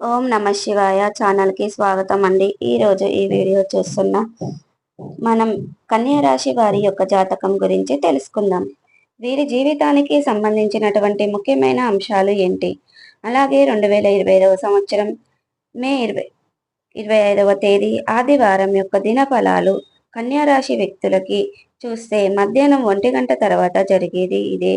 ఓం నమ శివాయ ఛానల్కి స్వాగతం అండి ఈరోజు ఈ వీడియో చూస్తున్న మనం కన్యా రాశి వారి యొక్క జాతకం గురించి తెలుసుకుందాం. వీరి జీవితానికి సంబంధించినటువంటి ముఖ్యమైన అంశాలు ఏంటి? అలాగే రెండు వేల ఇరవై ఐదవ సంవత్సరం మే ఇరవై ఇరవై ఐదవ తేదీ ఆదివారం యొక్క దిన ఫలాలు కన్యా రాశి వ్యక్తులకి చూస్తే మధ్యాహ్నం ఒంటి గంట తర్వాత జరిగేది ఇదే.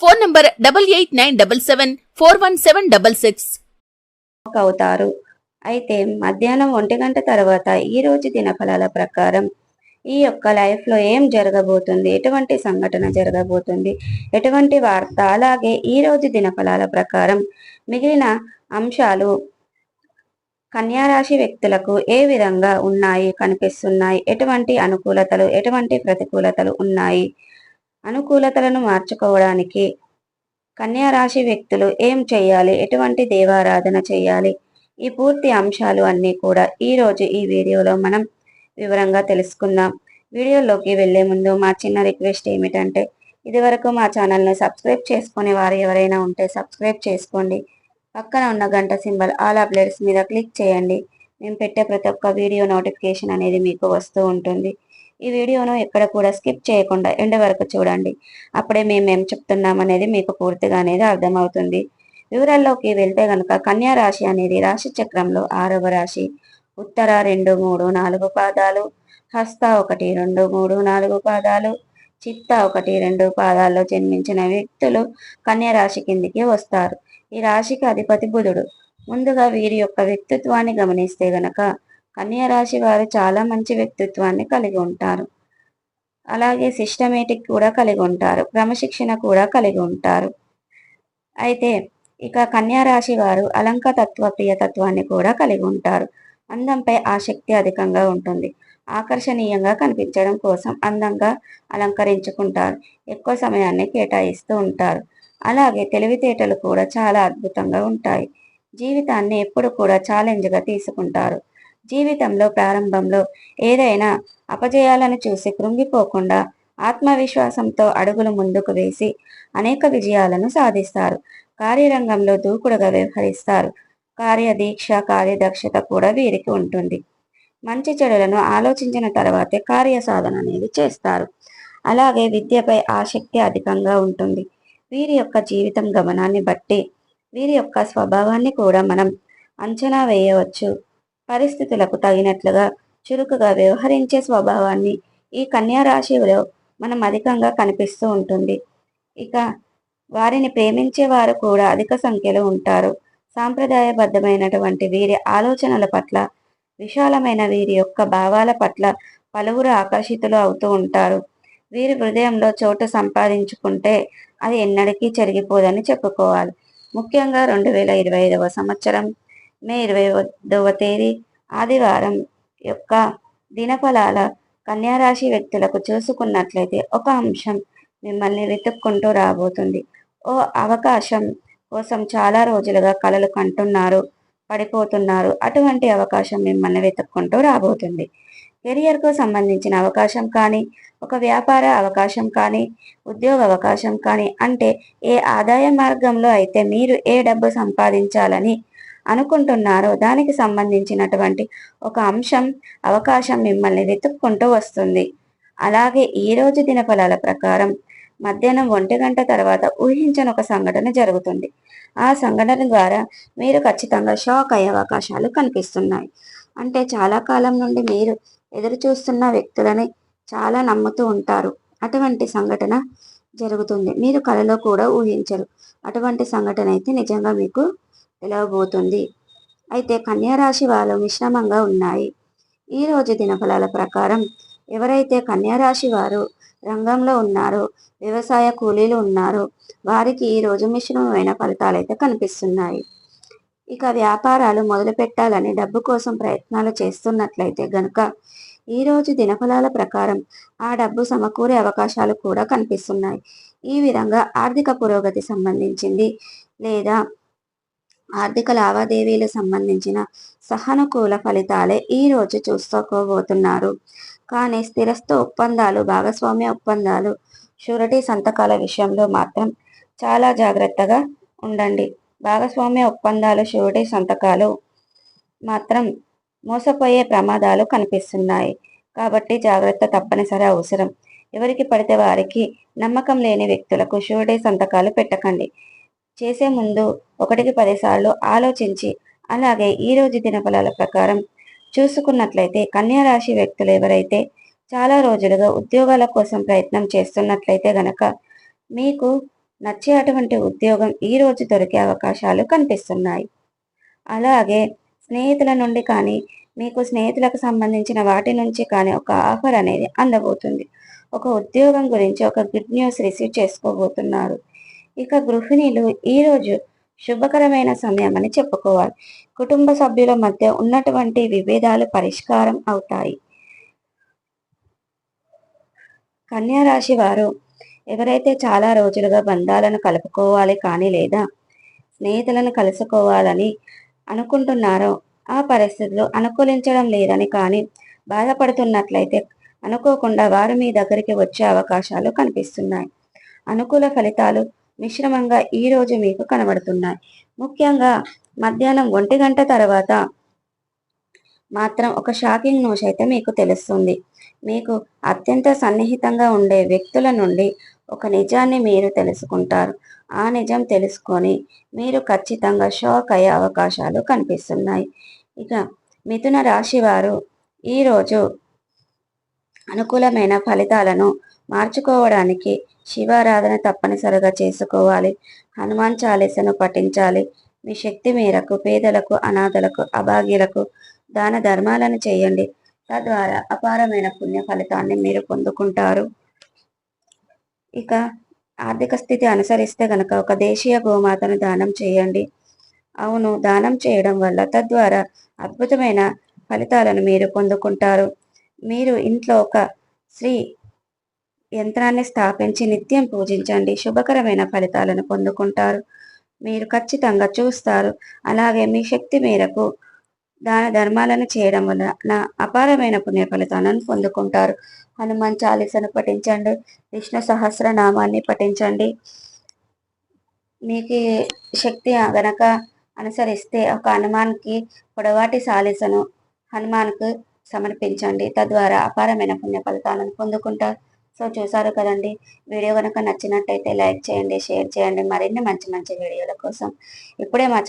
Phone number double eight nine double seven four one seven double six. అవుతారు. అయితే మధ్యాహ్నం ఒంటి గంట తర్వాత ఈ రోజు దినఫలాల ప్రకారం ఈ యొక్క లైఫ్లో ఏం జరగబోతుంది? ఎటువంటి సంఘటన జరగబోతుంది? ఎటువంటి వార్త? అలాగే ఈ రోజు దినఫలాల ప్రకారం మిగిలిన అంశాలు కన్యారాశి వ్యక్తులకు ఏ విధంగా ఉన్నాయి? కనిపిస్తున్నాయి? ఎటువంటి అనుకూలతలు ఎటువంటి ప్రతికూలతలు ఉన్నాయి? అనుకూలతలను మార్చుకోవడానికి కన్యా రాశి వ్యక్తులు ఏం చేయాలి? ఎటువంటి దేవారాధన చేయాలి? ఈ పూర్తి అంశాలు అన్నీ కూడా ఈరోజు ఈ వీడియోలో మనం వివరంగా తెలుసుకుందాం. వీడియోలోకి వెళ్ళే ముందు మా చిన్న రిక్వెస్ట్ ఏమిటంటే ఇదివరకు మా ఛానల్ని సబ్స్క్రైబ్ చేసుకునే వారు ఎవరైనా ఉంటే సబ్స్క్రైబ్ చేసుకోండి. పక్కన ఉన్న గంట సింబల్ ఆల్ అప్డేట్స్ మీద క్లిక్ చేయండి. మేము పెట్టే ప్రతి ఒక్క వీడియో నోటిఫికేషన్ అనేది మీకు వస్తూ ఉంటుంది. ఈ వీడియోను ఎక్కడ కూడా స్కిప్ చేయకుండా ఎండ వరకు చూడండి. అప్పుడే మేము ఏం చెప్తున్నాం అనేది మీకు పూర్తిగా అనేది అర్థమవుతుంది. వివరాల్లోకి వెళ్తే కనుక కన్యా రాశి అనేది రాశి చక్రంలో ఆరవ రాశి. ఉత్తర రెండు మూడు నాలుగు పాదాలు హస్త ఒకటి రెండు మూడు నాలుగు పాదాలు చిత్త ఒకటి రెండు పాదాల్లో జన్మించిన వ్యక్తులు కన్యా రాశి కిందికి వస్తారు. ఈ రాశికి అధిపతి బుధుడు. ముందుగా వీరి యొక్క వ్యక్తిత్వాన్ని గమనిస్తే గనక కన్యా రాశి వారు చాలా మంచి వ్యక్తిత్వాన్ని కలిగి ఉంటారు. అలాగే సిస్టమేటిక్ కూడా కలిగి ఉంటారు. క్రమశిక్షణ కూడా కలిగి ఉంటారు. అయితే ఇక కన్యా రాశి వారు అలంకతత్వ ప్రియతత్వాన్ని కూడా కలిగి ఉంటారు. అందంపై ఆసక్తి అధికంగా ఉంటుంది. ఆకర్షణీయంగా కనిపించడం కోసం అందంగా అలంకరించుకుంటారు. ఎక్కువ సమయాన్ని కేటాయిస్తూ ఉంటారు. అలాగే తెలివితేటలు కూడా చాలా అద్భుతంగా ఉంటాయి. జీవితాన్ని ఎప్పుడు కూడా ఛాలెంజ్గా తీసుకుంటారు. జీవితంలో ప్రారంభంలో ఏదైనా అపజయాలను చూసి కృంగిపోకుండా ఆత్మవిశ్వాసంతో అడుగులు ముందుకు వేసి అనేక విజయాలను సాధిస్తారు. కార్యరంగంలో దూకుడుగా వ్యవహరిస్తారు. కార్యదీక్ష కార్యదక్షత కూడా వీరికి ఉంటుంది. మంచి చెడులను ఆలోచించిన తర్వాతే కార్య సాధన అనేది చేస్తారు. అలాగే విద్యపై ఆసక్తి అధికంగా ఉంటుంది. వీరి యొక్క జీవితం గమనాన్ని బట్టి వీరి యొక్క స్వభావాన్ని కూడా మనం అంచనా వేయవచ్చు. పరిస్థితులకు తగినట్లుగా చురుకుగా వ్యవహరించే స్వభావాన్ని ఈ కన్యా రాశిలో మనం అధికంగా కనిపిస్తూ ఉంటుంది. ఇక వారిని ప్రేమించే వారు కూడా అధిక సంఖ్యలో ఉంటారు. సాంప్రదాయబద్ధమైనటువంటి వీరి ఆలోచనల పట్ల విశాలమైన వీరి యొక్క భావాల పట్ల పలువురు ఆకర్షితులు అవుతూ ఉంటారు. వీరి హృదయంలో చోటు సంపాదించుకుంటే అది ఎన్నటికీ చెరిగిపోదని చెప్పుకోవాలి. ముఖ్యంగా రెండు వేల ఇరవై ఐదవ సంవత్సరం మే ఇరవై ఐదవ తేదీ ఆదివారం యొక్క దినఫలాల కన్యారాశి వ్యక్తులకు చూసుకున్నట్లయితే ఒక అంశం మిమ్మల్ని వెతుక్కుంటూ రాబోతుంది. ఓ అవకాశం కోసం చాలా రోజులుగా కలలు కంటున్నారు పడిపోతున్నారు. అటువంటి అవకాశం మిమ్మల్ని వెతుక్కుంటూ రాబోతుంది. కెరియర్కు సంబంధించిన అవకాశం కానీ ఒక వ్యాపార అవకాశం కానీ ఉద్యోగ అవకాశం కానీ అంటే ఏ ఆదాయ మార్గంలో అయితే మీరు ఏ డబ్బు సంపాదించాలని అనుకుంటున్నారో దానికి సంబంధించినటువంటి ఒక అంశం అవకాశం మిమ్మల్ని వెతుక్కుంటూ వస్తుంది. అలాగే ఈ రోజు దినఫలాల ప్రకారం మధ్యాహ్నం ఒంటి గంట తర్వాత ఊహించని ఒక సంఘటన జరుగుతుంది. ఆ సంఘటన ద్వారా మీరు ఖచ్చితంగా షాక్ అయ్యే అవకాశాలు కనిపిస్తున్నాయి. అంటే చాలా కాలం నుండి మీరు ఎదురు చూస్తున్న వ్యక్తులని చాలా నమ్ముతూ ఉంటారు. అటువంటి సంఘటన జరుగుతుంది. మీరు కలలో కూడా ఊహించరు. అటువంటి సంఘటన అయితే నిజంగా మీకు తెలవబోతుంది అయితే కన్యారాశి వాళ్ళు మిశ్రమంగా ఉన్నాయి. ఈ రోజు దినఫలాల ప్రకారం ఎవరైతే కన్యారాశి వారు రంగంలో ఉన్నారో వ్యవసాయ కూలీలు ఉన్నారో వారికి ఈ రోజు మిశ్రమమైన ఫలితాలు అయితే కనిపిస్తున్నాయి. ఇక వ్యాపారాలు మొదలు పెట్టాలని డబ్బు కోసం ప్రయత్నాలు చేస్తున్నట్లయితే గనుక ఈరోజు దినఫలాల ప్రకారం ఆ డబ్బు సమకూరే అవకాశాలు కూడా కనిపిస్తున్నాయి. ఈ విధంగా ఆర్థిక పురోగతి సంబంధించింది లేదా ఆర్థిక లావాదేవీలు సంబంధించిన సహనుకూల ఫలితాలే ఈ రోజు చూసుకోబోతున్నారు. కానీ స్థిరస్థ ఒప్పందాలు భాగస్వామ్య ఒప్పందాలు షూరిటీ సంతకాల విషయంలో మాత్రం చాలా జాగ్రత్తగా ఉండండి. భాగస్వామ్య ఒప్పందాలు షూరిటీ సంతకాలు మాత్రం మోసపోయే ప్రమాదాలు కనిపిస్తున్నాయి. కాబట్టి జాగ్రత్త తప్పనిసరి అవసరం. ఎవరికి పడితే వారికి నమ్మకం లేని వ్యక్తులకు షూరిటీ సంతకాలు పెట్టకండి. చేసే ముందు ఒకటికి పదిసార్లు ఆలోచించి అలాగే ఈ రోజు దినఫలాల ప్రకారం చూసుకున్నట్లయితే కన్యా రాశి వ్యక్తులు ఎవరైతే చాలా రోజులుగా ఉద్యోగాల కోసం ప్రయత్నం చేస్తున్నట్లయితే గనక మీకు నచ్చే అటువంటి ఉద్యోగం ఈరోజు దొరికే అవకాశాలు కనిపిస్తున్నాయి. అలాగే స్నేహితుల నుండి కానీ మీకు స్నేహితులకు సంబంధించిన వాటి నుంచి కానీ ఒక ఆఫర్ అనేది అందబోతుంది. ఒక ఉద్యోగం గురించి ఒక గుడ్ న్యూస్ రిసీవ్ చేసుకోబోతున్నారు. ఇక గృహిణీలు ఈరోజు శుభకరమైన సమయం అని చెప్పుకోవాలి. కుటుంబ సభ్యుల మధ్య ఉన్నటువంటి విభేదాలు పరిష్కారం అవుతాయి. కన్యా రాశి వారు ఎవరైతే చాలా రోజులుగా బంధాలను కలుపుకోవాలి కానీ లేదా స్నేహితులను కలుసుకోవాలని అనుకుంటున్నారో ఆ పరిస్థితులు అనుకూలించడం లేదని కానీ బాధపడుతున్నట్లయితే అనుకోకుండా వారు మీ దగ్గరికి వచ్చే అవకాశాలు కనిపిస్తున్నాయి. అనుకూల ఫలితాలు మిశ్రమంగా ఈ రోజు మీకు కనబడుతున్నాయి. ముఖ్యంగా మధ్యాహ్నం ఒంటి గంట తర్వాత మాత్రం ఒక షాకింగ్ న్యూస్ అయితే మీకు తెలుస్తుంది. మీకు అత్యంత సన్నిహితంగా ఉండే వ్యక్తుల నుండి ఒక నిజాన్ని మీరు తెలుసుకుంటారు. ఆ నిజం తెలుసుకొని మీరు ఖచ్చితంగా షాక్ అయ్యే అవకాశాలు కనిపిస్తున్నాయి. ఇక మిథున రాశి వారు ఈరోజు అనుకూలమైన ఫలితాలను మార్చుకోవడానికి శివారాధన తప్పనిసరిగా చేసుకోవాలి. హనుమాన్ చాలీసను పఠించాలి. మీ శక్తి మేరకు పేదలకు అనాథలకు అభాగ్యులకు దాన ధర్మాలను చేయండి. తద్వారా అపారమైన పుణ్య ఫలితాన్ని మీరు పొందుకుంటారు. ఇక ఆర్థిక స్థితి అనుసరిస్తే గనక ఒక దేశీయ గోమాతను దానం చేయండి. అవును దానం చేయడం వల్ల తద్వారా అద్భుతమైన ఫలితాలను మీరు పొందుకుంటారు. మీరు ఇంట్లో ఒక శ్రీ యంత్రాన్ని స్థాపించి నిత్యం పూజించండి. శుభకరమైన ఫలితాలను పొందుకుంటారు. మీరు ఖచ్చితంగా చూస్తారు. అలాగే మీ శక్తి మేరకు దాన ధర్మాలను చేయడం వల్ల నా అపారమైన పుణ్య ఫలితాలను పొందుకుంటారు. హనుమాన్ చాలీసను పఠించండి. విష్ణు సహస్రనామాన్ని పఠించండి. మీకు శక్తి గనక అనుసరిస్తే ఒక హనుమాన్కి పొడవాటి సాలీసను హనుమాన్కు సమర్పించండి. తద్వారా అపారమైన పుణ్య ఫలితాలను పొందుకుంటారు. సో చూసారు కదండి వీడియో కనుక నచ్చినట్టయితే లైక్ చేయండి షేర్ చేయండి. మరిన్ని మంచి మంచి వీడియోల కోసం ఇప్పుడే మా